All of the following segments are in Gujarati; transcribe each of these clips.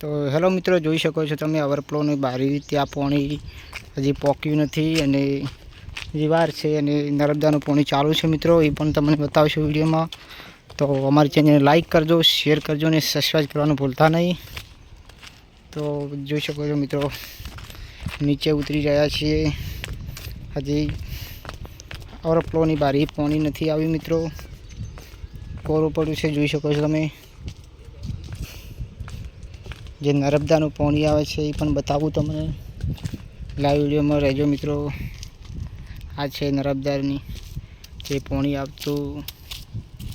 તો હેલો મિત્રો, જોઈ શકો છો તમે અવરફ્લોની બારી ત્યાં પાણી હજી પોક્યું નથી અને હજી છે અને નર્મદાનું પાણી ચાલુ છે મિત્રો, એ પણ તમને બતાવશું વિડીયોમાં. તો અમારી ચેનલને લાઇક કરજો, શેર કરજો અને સબસ્ક્રાઈબ કરવાનું ભૂલતા નહીં. તો જોઈ શકો છો મિત્રો, નીચે ઉતરી રહ્યા છીએ. હજી ઓવરફ્લોની બારી પાણી નથી આવ્યું મિત્રો. કોરું પડ્યું છે જોઈ શકો છો તમે. જે નર્મદાનું પાણી આવે છે એ પણ બતાવું તમને. લાઈવ વિડીયોમાં રહેજો મિત્રો. આ છે નર્મદાની જે પાણી આવતું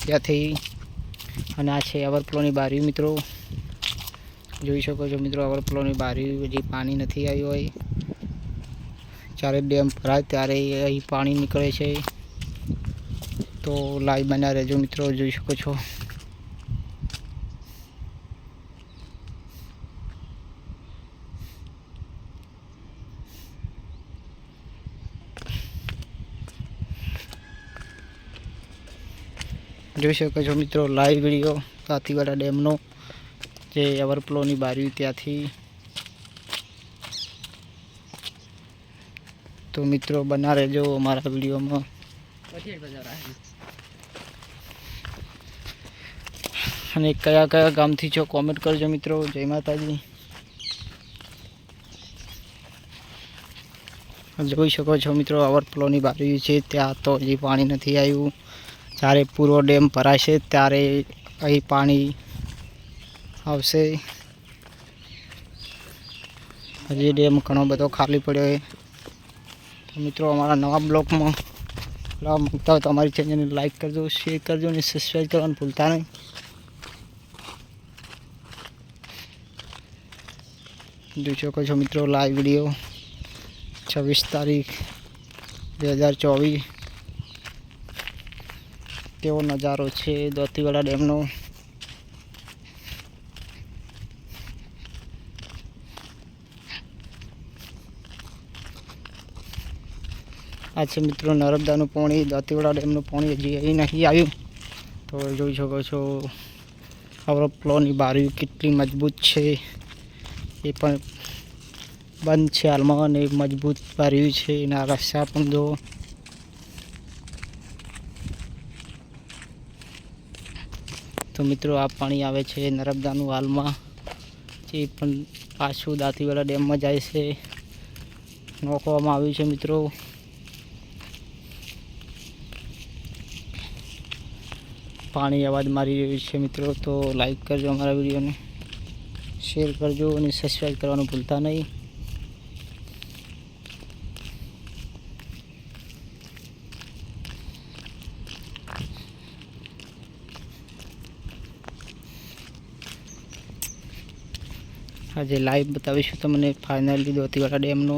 ત્યાંથી. અને આ છે અવરફ્લોની બારી મિત્રો. જોઈ શકો છો મિત્રો અવરફ્લોની બારી હજી પાણી નથી આવ્યું હોય. જ્યારે ડેમ ભરાય ત્યારે અહીં પાણી નીકળે છે. તો લાઈવ બન્યા રહેજો મિત્રો, જોઈ શકો છો. જોઈ શકો છો મિત્રો લાઈવ વીડિયો દાંતીવાડા ડેમનો, જે ઓવરફ્લોની બારી ત્યાંથી. તો મિત્રો, બના રહેજો અમારા વિડીયોમાં. અને કયા કયા ગામથી છો કોમેન્ટ કરજો મિત્રો. જય માતાજી. જોઈ શકો છો મિત્રો ઓવરફ્લોની બારી છે, ત્યાં તો હજી પાણી નથી આવ્યું. જ્યારે પૂરો ડેમ ભરાશે ત્યારે અહીં પાણી આવશે. હજી ડેમ ઘણો બધો ખાલી પડ્યો તો મિત્રો, અમારા નવા બ્લોગમાં લાવ મૂકતા હોય તો અમારી ચેનલને લાઈક કરજો, શેર કરજો અને સબસ્ક્રાઈબ કરવાનું ભૂલતા નહીં. જોઈ શકો છો મિત્રો લાઈવ વીડિયો છવ્વીસ તારીખ, બે હજાર ચોવીસ. કેવો નજારો છે દોતીવાડા ડેમનો? આ છે મિત્રો નર્મદાનું પાણી, દાંતીવાડા ડેમનું પાણી. હજી અહીં નહીં આવ્યું. તો જોઈ શકો છો ઓવરફ્લોની બારી કેટલી મજબૂત છે. એ પણ બંધ છે હાલમાં અને મજબૂત બારી છે. એના રસ્તા પણ જો તો મિત્રો આ પાણી આવે છે નર્મદાનું હાલમાં. જે પણ પાછું દાંતીવાડા ડેમમાં જાય છે. નોખવામાં આવ્યું છે મિત્રો. પાણી અવાજ મારી રહ્યું છે મિત્રો, તો લાઈક કરજો અમારા વિડીયોને. શેર કરજો અને સબસ્ક્રાઈબ કરવાનું ભૂલતા નહીં. આજે લાઈવ બતાવીશું તમને ફાઇનલી દોતીવાડા ડેમનો.